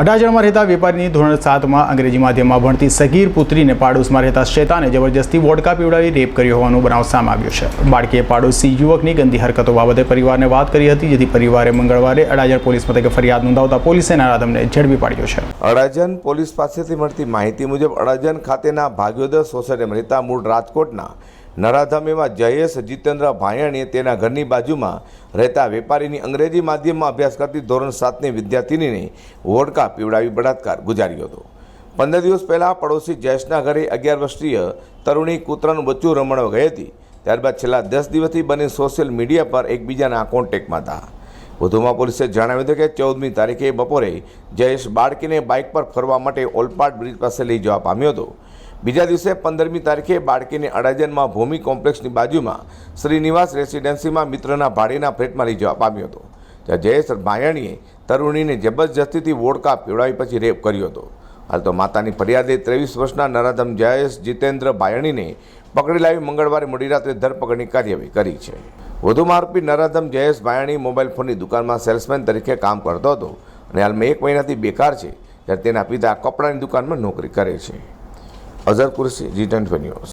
અડાજણમાં રહેતા વેપારીની ધોરણ સાતમાં અંગ્રેજી માધ્યમમાં ભણતી સગીર પુત્રીને પાડોશમાં રહેતા શેતાને જબરજસ્તી વોડકા પીવડાવી રેપ કર્યો હોવાનો બનાવ સામે આવ્યો છે. બાળકીએ પાડોશી યુવકની ગંદી હરકતો બાબતે પરિવારને વાત કરી હતી, જેથી પરિવારે મંગળવારે અડાજણ પોલીસ મથકે ફરિયાદ નોંધાવતા પોલીસે નારાધમને ઝડપી પાડ્યો છે. અડાજણ પોલીસ પાસેથી મળતી માહિતી મુજબ અડાજણ ખાતેના ભાગ્યોદય સોસાયટીમાં રહેતા મૂળ રાજકોટના નરાધામેમાં જયેશ, જીતેન્દ્ર ભાયણીએ તેના ઘરની બાજુમાં રહેતા વેપારીની અંગ્રેજી માધ્યમમાં અભ્યાસ કરતી ધોરણ સાતની વિદ્યાર્થિનીને વોડકા પીવડાવી બળાત્કાર ગુજાર્યો હતો. પંદર દિવસ પહેલાં પડોશી જયેશના ઘરે અગિયાર વર્ષીય તરુણી કૂતરાનું બચ્ચું રમણવા ગઈ હતી. ત્યારબાદ છેલ્લા દસ દિવસથી બંને સોશિયલ મીડિયા પર એકબીજાના કોન્ટેક્ટમાં હતા. વધુમાં પોલીસે જણાવ્યું હતું કે ચૌદમી તારીખે બપોરે જયેશ બાળકીને બાઇક પર ફરવા માટે ઓલપાડ બ્રિજ પાસે લઈ જવા પામ્યો હતો. બીજા દિવસે પંદરમી તારીખે બાળકીને અડાજનમાં ભૂમિ કોમ્પ્લેક્સની બાજુમાં શ્રીનિવાસ રેસિડેન્સીમાં મિત્રના ભાડેના ફ્લેટમાં લઈ જવા પામ્યો હતો ત્યાં જયેશ ભાયણીએ તરુણીને જબરજસ્તીથી વોડકા પીવડાવી પછી રેપ કર્યો હતો. હાલ તો માતાની ફરિયાદે ત્રેવીસ વર્ષના નરાધમ જયેશ જીતેન્દ્ર ભાયણીને પકડી લાવી મંગળવારે મોડી રાત્રે ધરપકડની કાર્યવાહી કરી છે. વધુમાં આરોપી નરાધમ જયેશ ભાયણી મોબાઈલ ફોનની દુકાનમાં સેલ્સમેન તરીકે કામ કરતો હતો અને હાલમાં એક મહિનાથી બેકાર છે, જ્યારે તેના પિતા કપડાની દુકાનમાં નોકરી કરે છે. আজার করেছি রিটার্ন ভেনিউস